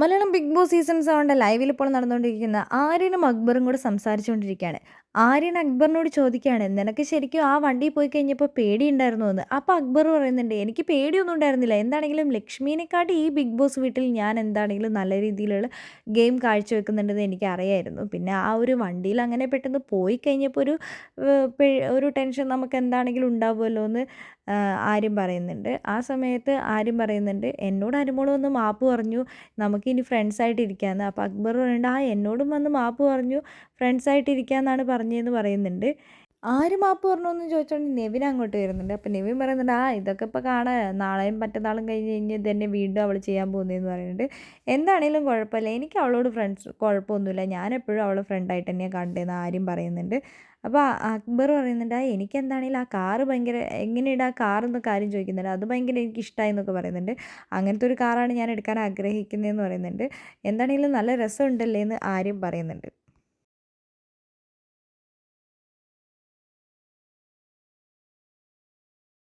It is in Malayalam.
മലയാളം ബിഗ് ബോസ് സീസൺ സെവന്റെ ലൈവിൽ ഇപ്പോൾ നടന്നുകൊണ്ടിരിക്കുന്ന ആര്യനും അക്ബറും കൂടെ സംസാരിച്ചുകൊണ്ടിരിക്കുകയാണ്. ആര്യൻ അക്ബറിനോട് ചോദിക്കുകയാണ് നിനക്ക് ശരിക്കും ആ വണ്ടിയിൽ പോയി കഴിഞ്ഞപ്പോൾ പേടിയുണ്ടായിരുന്നു എന്ന്? അപ്പോൾ അക്ബർ പറയുന്നുണ്ട് എനിക്ക് പേടിയൊന്നും ഉണ്ടായിരുന്നില്ല. എന്താണെങ്കിലും ലക്ഷ്മീനെക്കാട്ടി ഈ ബിഗ് ബോസ് വീട്ടിൽ ഞാൻ എന്താണെങ്കിലും നല്ല രീതിയിലുള്ള ഗെയിം കാഴ്ചവെക്കുന്നുണ്ടെന്ന് എനിക്ക് അറിയായിരുന്നു പിന്നെ ആ ഒരു വണ്ടിയിൽ അങ്ങനെ പെട്ടെന്ന് പോയി കഴിഞ്ഞപ്പോൾ ഒരു ഒരു ടെൻഷൻ നമുക്ക് എന്താണെങ്കിലും ഉണ്ടാവുമല്ലോ എന്ന് ആര്യം പറയുന്നുണ്ട്. ആ സമയത്ത് ആര്യം പറയുന്നുണ്ട് എന്നോട് അനുമോൾ ഒന്ന് മാപ്പ് പറഞ്ഞു. നമുക്കിനി ഫ്രണ്ട്സായിട്ട് ഇരിക്കാമെന്ന് അപ്പോൾ അക്ബർ പറയുന്നുണ്ട് ആ എന്നോടും വന്ന് മാപ്പ് പറഞ്ഞു ഫ്രണ്ട്സായിട്ട് ഇരിക്കാമെന്നാണ് പറഞ്ഞതെന്ന് പറയുന്നുണ്ട്. ആര് മാപ്പ് പറഞ്ഞു എന്ന് ചോദിച്ചോണ്ട് നെവിൻ അങ്ങോട്ട് വരുന്നുണ്ട്. അപ്പൊ നെവിൻ പറയുന്നുണ്ട് ആ ഇതൊക്കെ ഇപ്പോൾ കാണാൻ നാളെയും മറ്റന്നാളും കഴിഞ്ഞ് കഴിഞ്ഞ് തന്നെ വീണ്ടും അവൾ ചെയ്യാൻ പോകുന്നതെന്ന് പറയുന്നുണ്ട്. എന്താണേലും കുഴപ്പമില്ല. എനിക്ക് അവളോട് ഫ്രണ്ട്സ് കുഴപ്പമൊന്നുമില്ല. ഞാൻ എപ്പോഴും അവളെ ഫ്രണ്ടായിട്ട് തന്നെയാണ് കണ്ടതെന്ന് ആരും പറയുന്നുണ്ട്. അപ്പോൾ അക്ബർ പറയുന്നുണ്ട് ആ എനിക്ക് എന്താണെങ്കിലും ആ കാറ് ഭയങ്കര എങ്ങനെയാണ് ആ കാർ എന്ന കാര്യം ചോദിക്കുന്നുണ്ട് അത് ഭയങ്കര എനിക്ക് ഇഷ്ടമായി എന്നൊക്കെ പറയുന്നുണ്ട്. അങ്ങനത്തെ ഒരു കാറാണ് ഞാൻ എടുക്കാൻ ആഗ്രഹിക്കുന്നതെന്ന് പറയുന്നുണ്ട്. എന്താണെങ്കിലും നല്ല രസമുണ്ടല്ലേ എന്ന് ആരും പറയുന്നുണ്ട്.